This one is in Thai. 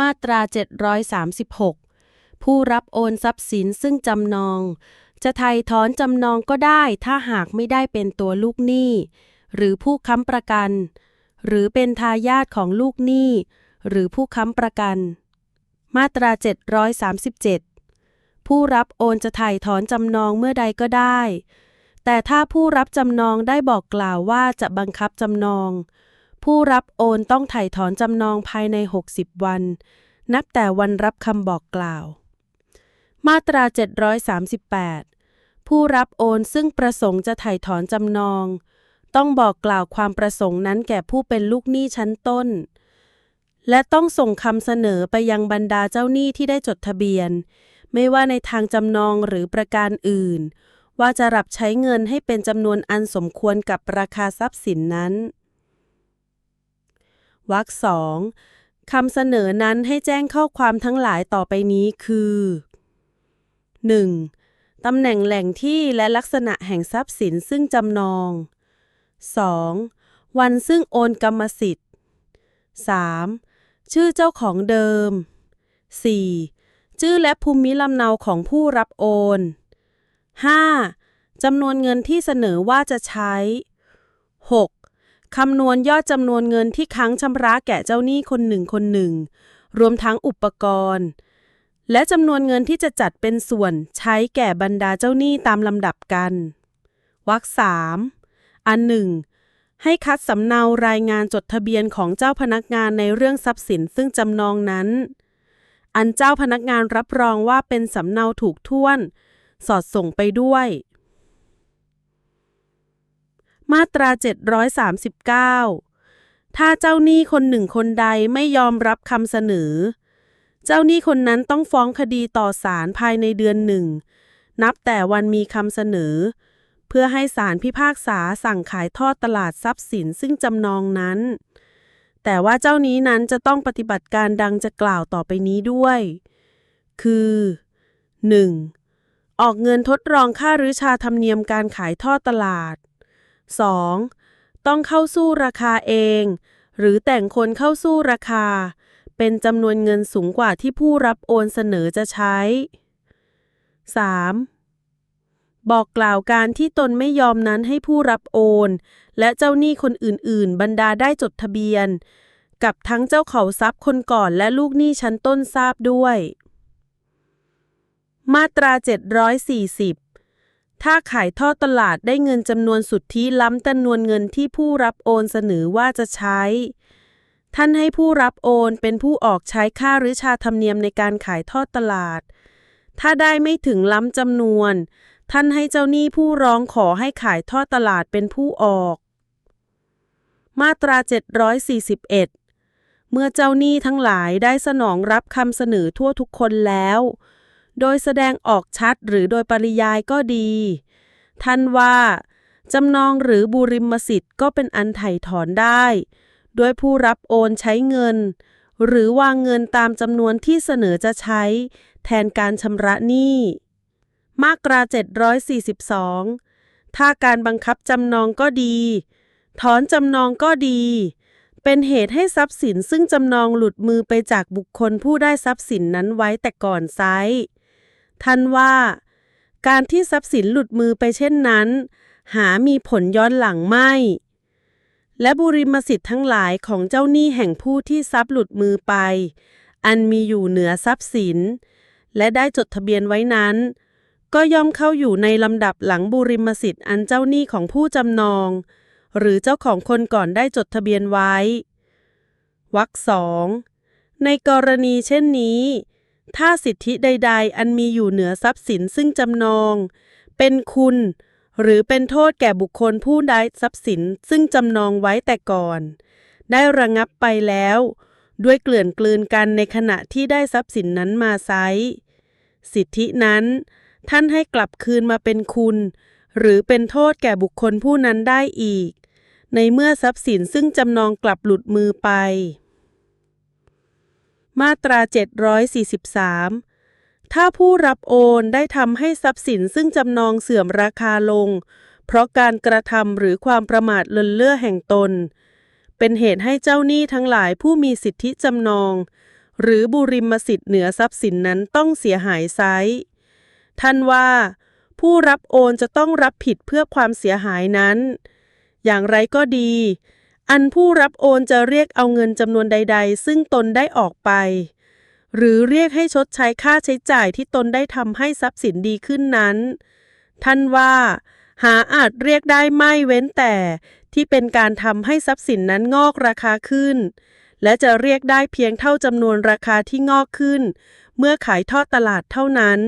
มาตรา 736 ผู้รับโอนทรัพย์สินซึ่งจำนอง จะไถ่ถอนจำนองก็ได้ถ้าหากไม่ได้เป็นตัวลูกหนี้ หรือผู้ค้ำประกัน หรือเป็นทายาทของลูกหนี้ หรือผู้ค้ำประกัน มาตรา 737 ผู้รับโอนจะไถ่ถอนจำนองเมื่อใดก็ได้ แต่ถ้าผู้รับจำนองได้บอกกล่าวว่าจะบังคับจำนอง ผู้รับโอนต้องไถ่ถอนจำนองภายใน 60 วัน นับแต่วันรับคำบอกกล่าว มาตรา 738 ผู้รับโอนซึ่งประสงค์จะไถ่ถอนจำนอง ต้องบอกกล่าวความประสงค์นั้นแก่ผู้เป็นลูกหนี้ชั้นต้น และต้องส่งคำเสนอไปยังบรรดาเจ้าหนี้ที่ได้จดทะเบียน ไม่ว่าในทางจำนองหรือประการอื่น ว่าจะรับใช้เงินให้เป็นจำนวนอันสมควรกับราคาทรัพย์สินนั้น วรรคสองคำเสนอนั้นให้แจ้งข้อความทั้งหลายต่อไปนี้คือ 1. ตำแหน่งแหล่งที่และลักษณะแห่งทรัพย์สินซึ่งจำนอง 2. วันซึ่งโอนกรรมสิทธิ์ 3. ชื่อเจ้าของเดิม 4. ชื่อและภูมิลำเนาของผู้รับโอน 5. จำนวนเงินที่เสนอว่าจะใช้ 6. คำนวณยอดจำนวนเงินที่ค้างชำระแก่เจ้าหนี้คนหนึ่งคนหนึ่ง รวมทั้งอุปกรณ์ และจำนวนเงินที่จะจัดเป็นส่วนใช้แก่บรรดาเจ้าหนี้ตามลำดับกันวรรคสามอันหนึ่งให้คัดสำเนารายงานจดทะเบียนของเจ้าพนักงานในเรื่องทรัพย์สินซึ่งจำนองนั้น อันเจ้าพนักงานรับรองว่าเป็นสำเนาถูกถ้วน สอดส่งไปด้วย มาตรา 739 ถ้าเจ้าหนี้คนหนึ่งคนใดไม่ยอมรับคำเสนอ เจ้าหนี้คนนั้นต้องฟ้องคดีต่อศาลภายในเดือนหนึ่ง นับแต่วันมีคำเสนอ เพื่อให้ศาลพิพากษาสั่งขายทอดตลาดทรัพย์สินซึ่งจำนองนั้น แต่ว่าเจ้านี้นั้นจะต้องปฏิบัติการดังจะกล่าวต่อไปนี้ด้วย คือ 1. ออกเงินทดลองค่ารื้อชาธรรมเนียมการขายทอดตลาด 2. ต้องเข้าสู้ราคาเอง หรือแต่งคนเข้าสู้ราคา เป็นจำนวนเงินสูงกว่าที่ผู้รับโอนเสนอจะใช้ 3. บอกกล่าวการที่ตนไม่ยอมนั้นให้ผู้รับโอน และเจ้าหนี้คนอื่น ๆ บรรดาได้จดทะเบียน กับทั้งเจ้าเขาทรัพย์คนก่อนและลูกหนี้ชั้นต้นทราบด้วย มาตรา 740 ถ้าขายทอดตลาดได้เงินจำนวนสุทธิล้ำจำนวนเงินที่ผู้รับโอนเสนอว่าจะใช้ ท่านให้ผู้รับโอนเป็นผู้ออกใช้ค่าหรือชาธรรมเนียมในการขายทอดตลาด ถ้าได้ไม่ถึงล้ำจำนวน ท่านให้เจ้าหนี้ผู้ร้องขอให้ขายทอดตลาดเป็นผู้ออก มาตรา 741 เมื่อเจ้าหนี้ทั้งหลายได้สนองรับคำเสนอทั่วทุกคนแล้ว โดยแสดงออกชัดหรือโดยปริยายก็ดี ท่านว่า จำนองหรือบุริมสิทธิ์ก็เป็นอันไถ่ถอนได้โดยผู้รับโอนใช้เงิน หรือวางเงินตามจำนวนที่เสนอจะใช้ แทนการชำระหนี้ มาตรา 742 ถ้าการบังคับจำนองก็ดี ถอนจำนองก็ดีเป็นเหตุให้ทรัพย์สินซึ่งจำนองหลุดมือไปจากบุคคลผู้ได้ทรัพย์สินนั้นไว้แต่ก่อนไซ ท่านว่า การที่ทรัพย์สินหลุดมือไปเช่นนั้น หามีผลย้อนหลังไม่ และบุริมสิทธิ์ทั้งหลายของเจ้าหนี้แห่งผู้ที่ทรัพย์หลุดมือไป อันมีอยู่เหนือทรัพย์สิน และได้จดทะเบียนไว้นั้น ก็ย่อมเข้าอยู่ในลำดับหลังบุริมสิทธิ์อันเจ้าหนี้ของผู้จำนอง หรือเจ้าของคนก่อนได้จดทะเบียนไว้วรรคสองในกรณีเช่นนี้ ถ้าสิทธิใด ๆ อันมีอยู่เหนือทรัพย์สินซึ่งจำนอง เป็นคุณ หรือเป็นโทษแก่บุคคลผู้ได้ทรัพย์สินซึ่งจำนองไว้แต่ก่อน ได้ระงับไปแล้ว ด้วยเกลื่อนกลืนกันในขณะที่ได้ทรัพย์สินนั้นมาไซสิทธินั้น ท่านให้กลับคืนมาเป็นคุณ หรือเป็นโทษแก่บุคคลผู้นั้นได้อีก ในเมื่อทรัพย์สินซึ่งจำนองกลับหลุดมือไป มาตรา 743 ถ้าผู้รับโอนได้ทำให้ทรัพย์สินซึ่งจำนองเสื่อมราคาลง เพราะการกระทำหรือความประมาทเลินเล่อแห่งตน เป็นเหตุให้เจ้าหนี้ทั้งหลายผู้มีสิทธิจำนอง หรือบุริมสิทธิ์เหนือทรัพย์สินนั้นต้องเสียหายไซท่านว่า ผู้รับโอนจะต้องรับผิดเพื่อความเสียหายนั้น อย่างไรก็ดี อันผู้รับโอนจะเรียกเอาเงินจำนวนใด ๆ ซึ่งตนได้ออกไป หรือเรียกให้ชดใช้ค่าใช้จ่ายที่ตนได้ทำให้ทรัพย์สินดีขึ้นนั้น ท่านว่า หาอาจเรียกได้ไม่เว้นแต่ที่เป็นการทำให้ทรัพย์สินนั้นงอกราคาขึ้น และจะเรียกได้เพียงเท่าจำนวนราคาที่งอกขึ้น เมื่อขายทอดตลาดเท่านั้น